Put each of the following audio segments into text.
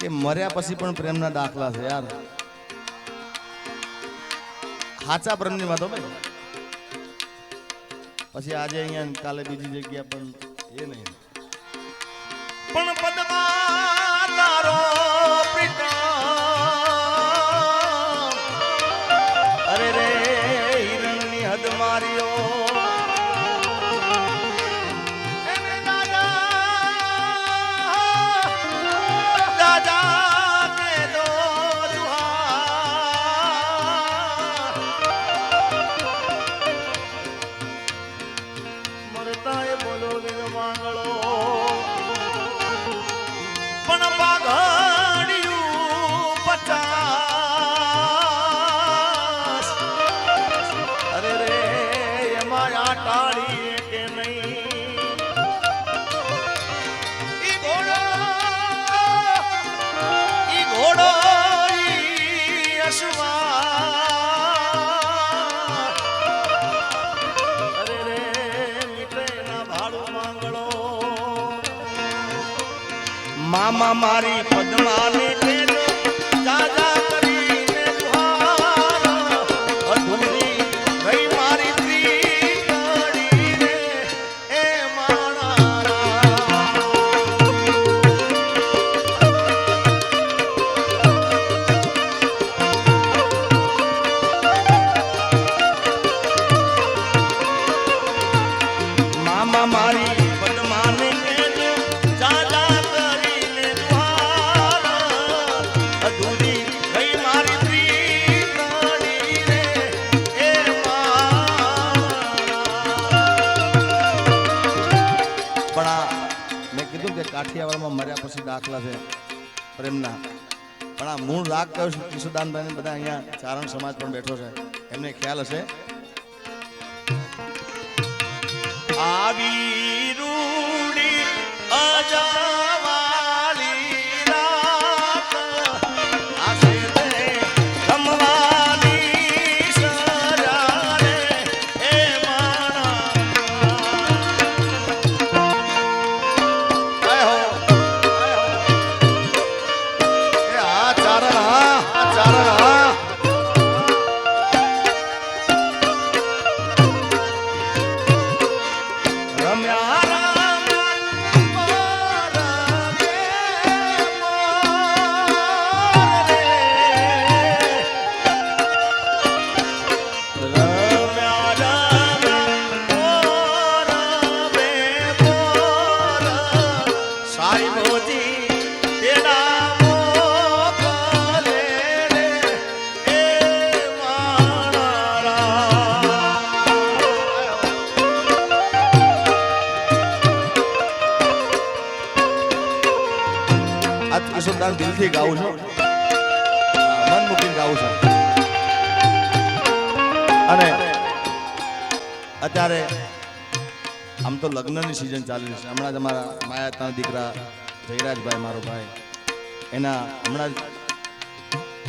કે મર્યા પછી પણ પ્રેમના દાખલા છે યાર. સાચા પ્રેમની વાતો ભાઈ. પછી આજે અહીંયા કાલે બીજી જગ્યા પણ એ નહીં. મામા મારી પદ્માને કાઠિયાવાડમાં મર્યા પછી દાખલા છે પ્રેમના. પણ આ મૂળ રાગ કયો છે? બધા અહીંયા ચારણ સમાજ પણ બેઠો છે. એમને ખ્યાલ હશે? આવી કિશોરદાન દિલથી ગાઉં છું મન મૂકીને ગાઉં છું. અને અત્યારે, આમ તો લગ્નની સિઝન ચાલી રહી છે. હમણાં જ અમારા ત્રણ દીકરા જયરાજભાઈ, મારો ભાઈ. એના હમણાં જ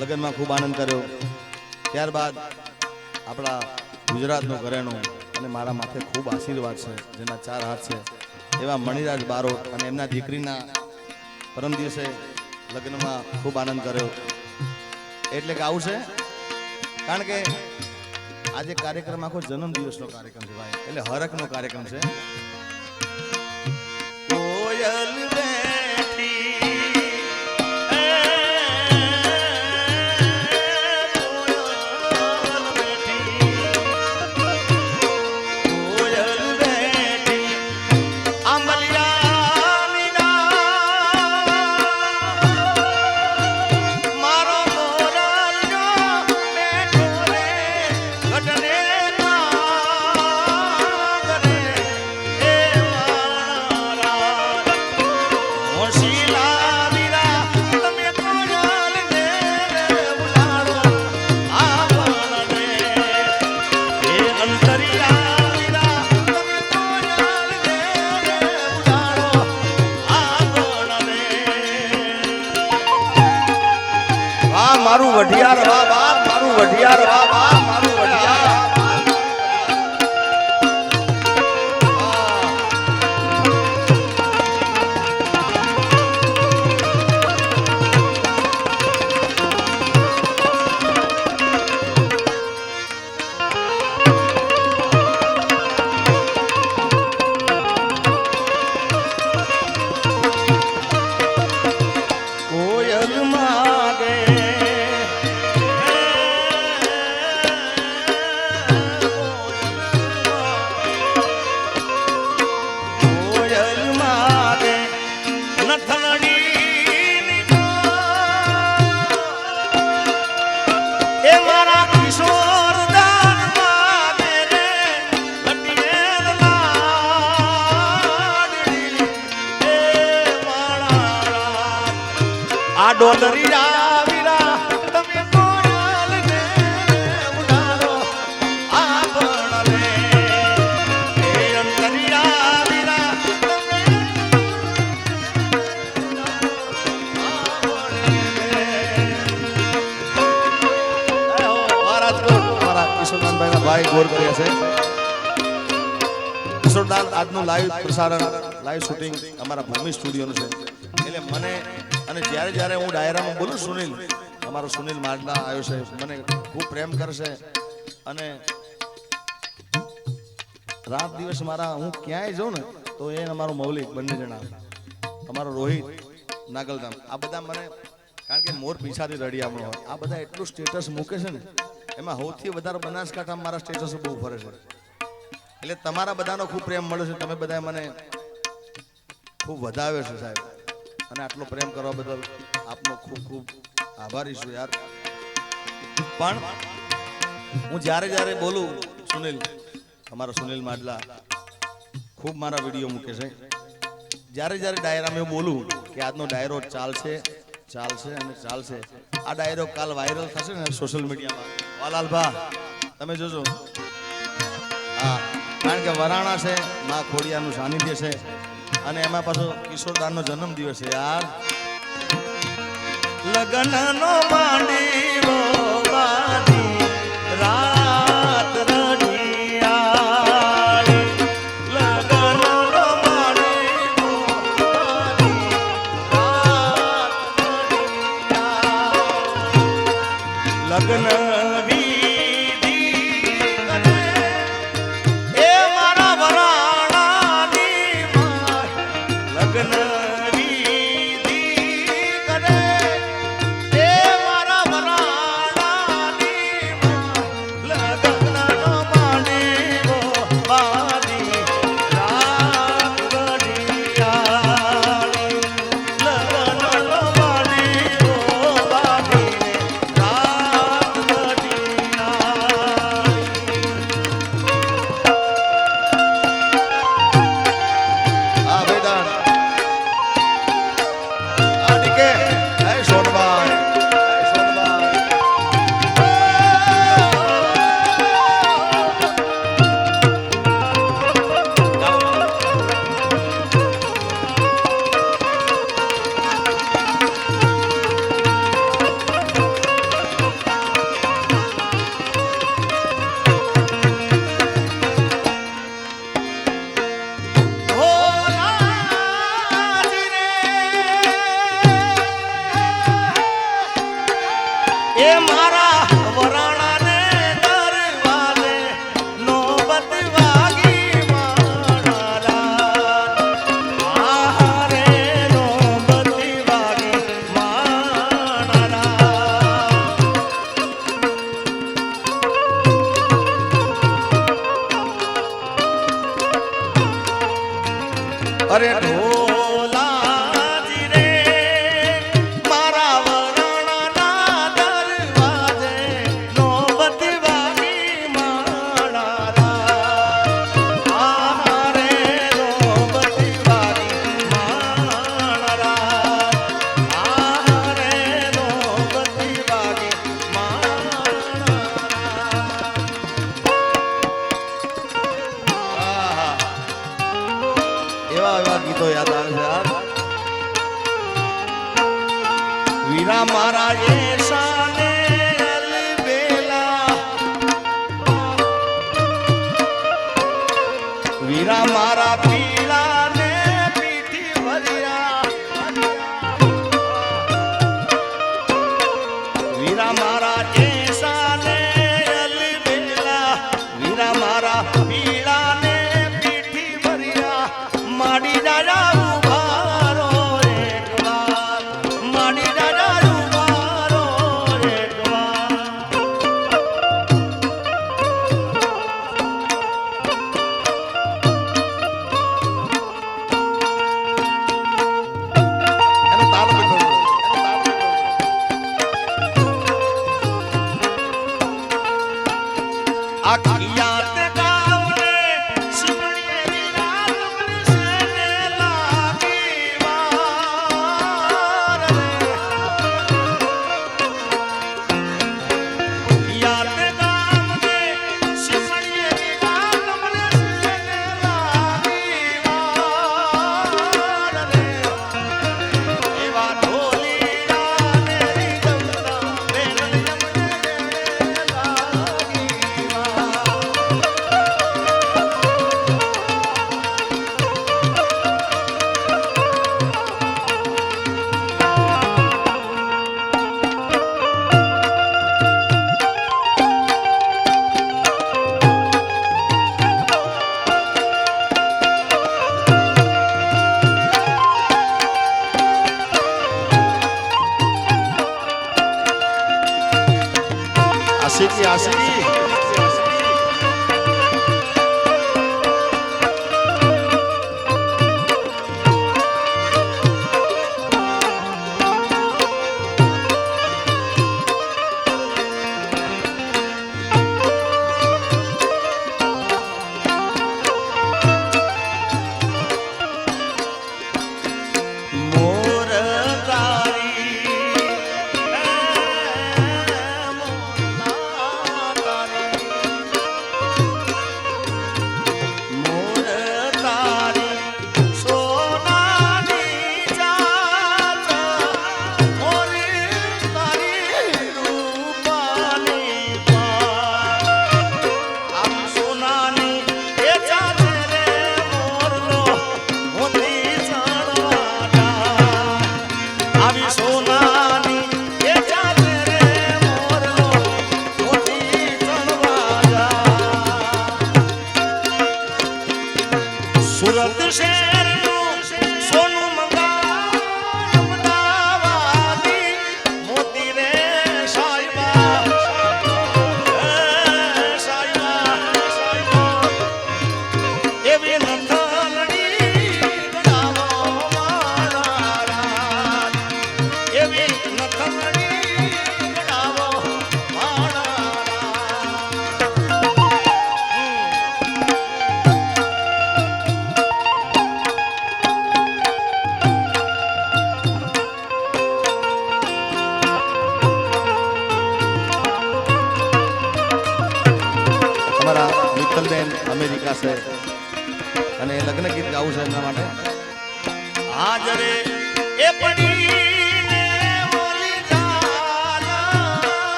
લગ્નમાં ખૂબ આનંદ કર્યો. ત્યારબાદ આપણા ગુજરાતનું ઘરેણું અને મારા માથે ખૂબ આશીર્વાદ છે, જેના ચાર હાથ છે. એવા મણિરાજ બારોટ અને એમના દીકરીના પરમ દિવસે લગ્નમાં ખૂબ આનંદ કર્યો. એટલે કે આવું છે, કારણ કે આજે કાર્યક્રમ આખો જન્મ દિવસનો કાર્યક્રમ છે ભાઈ. એટલે હરકનો કાર્યક્રમ છે. કોયલ મારું વઢિયાર વાહ બાપ મારું વઢિયાર વાહ બાપ. ભાઈ ગોર કર્યા છે. કિશોરદાન આજનું લાઈવ પ્રસારણ લાઈવ શૂટિંગ અમારા ભૂમિ સ્ટુડિયોનું છે. એટલે મને અને જ્યારે જ્યારે હું ડાયરામાં બોલું સુનિલ, અમારો સુનિલ માંડલા આવ્યો છે. મને ખૂબ પ્રેમ કરશે અને રાત દિવસ મારા હું ક્યાંય જાઉં ને, તો એ અમારો મૌલિક બંને જણા. અમારો રોહિત, નાગલધામ. આ બધા મને, કારણ કે મોર પીછાથી રડી આપણો. આ બધા એટલું સ્ટેટસ મૂકે છે ને એમાં સૌથી વધારે બનાસકાંઠા મારા સ્ટેટસ બહુ ફરે છે. એટલે તમારા બધાનો ખૂબ પ્રેમ મળ્યો છે. તમે બધા મને ખૂબ વધાવ્યો છે સાહેબ. અને આટલો પ્રેમ કરવા બદલ આપનો ખૂબ ખૂબ આભારી છું યાર. પણ હું જ્યારે જ્યારે બોલું, સુનિલ, અમારો સુનિલ માડલા ખૂબ મારા વીડિયો મૂકે છે. જ્યારે જ્યારે ડાયરામાં મેં બોલું કે આજનો ડાયરો ચાલશે ચાલશે અને ચાલશે. આ ડાયરો કાલ વાયરલ થશે ને સોશિયલ મીડિયામાં વાલાલભા તમે જોજો. હા, કારણ કે વરાણા છે, મા ખોડિયાનું સાનિધ્ય છે. અને એમાં પાછો કિશોરદાનનો જન્મ દિવસ છે, યાર. લગ્નનો માંડીવો वीणा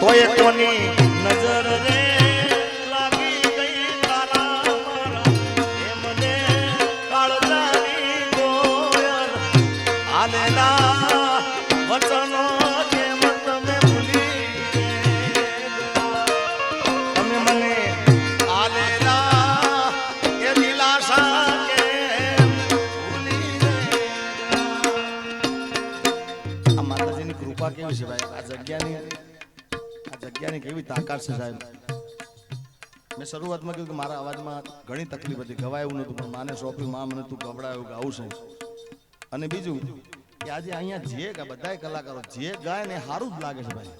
તોય કોની નજર રે એની કેવી તાકાત છે સાહેબ મેં શરૂઆતમાં કહ્યું કે મારા અવાજમાં ઘણી તકલીફ હતી. ગવાયું નહોતું, પણ માને સોંપ્યું માં મને તું ગવડાયું ગાવું છે. અને બીજું કે આજે અહીંયા જે બધા કલાકારો જે ગાય ને સારું જ લાગે છે ભાઈ.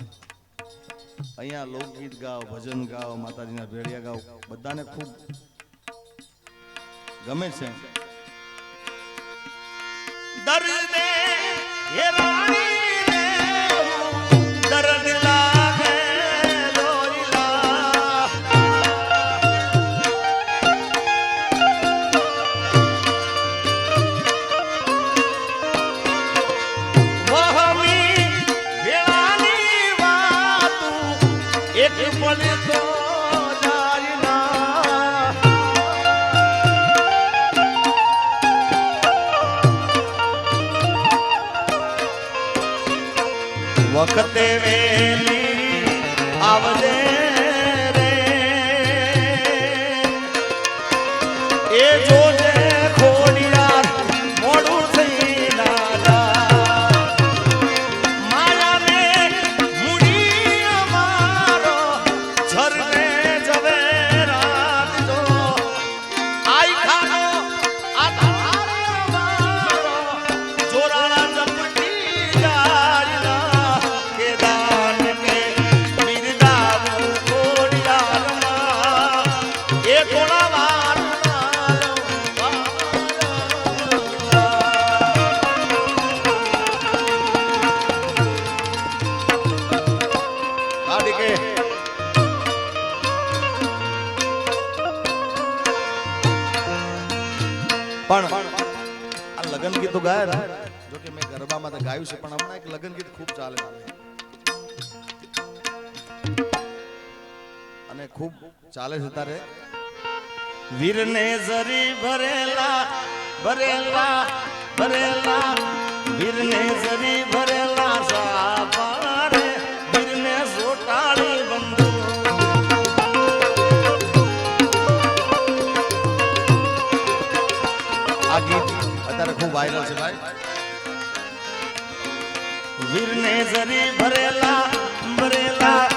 અહીંયા લોકગીત ગાઓ, ભજન ગાઓ, માતાજીના ભેળિયા ગાઓ, બધાને ખૂબ ગમે છે. દર્દ હે રાણી દર્દ એક પલે તો વખતે વેલી घर ગાય જો કે મેં ગરબામાં તો ગાયું છે, પણ હમણાં એક લગ્ન ગીત ખૂબ ચાલે અને ખૂબ ચાલે છે તારે. વીરને જરી ભરેલા ભરેલા ભરેલા. વીરને જરી ભરેલા સાપારે વાયરલ છે ભાઈ. વીરને જરી ભરેલા ભરેલા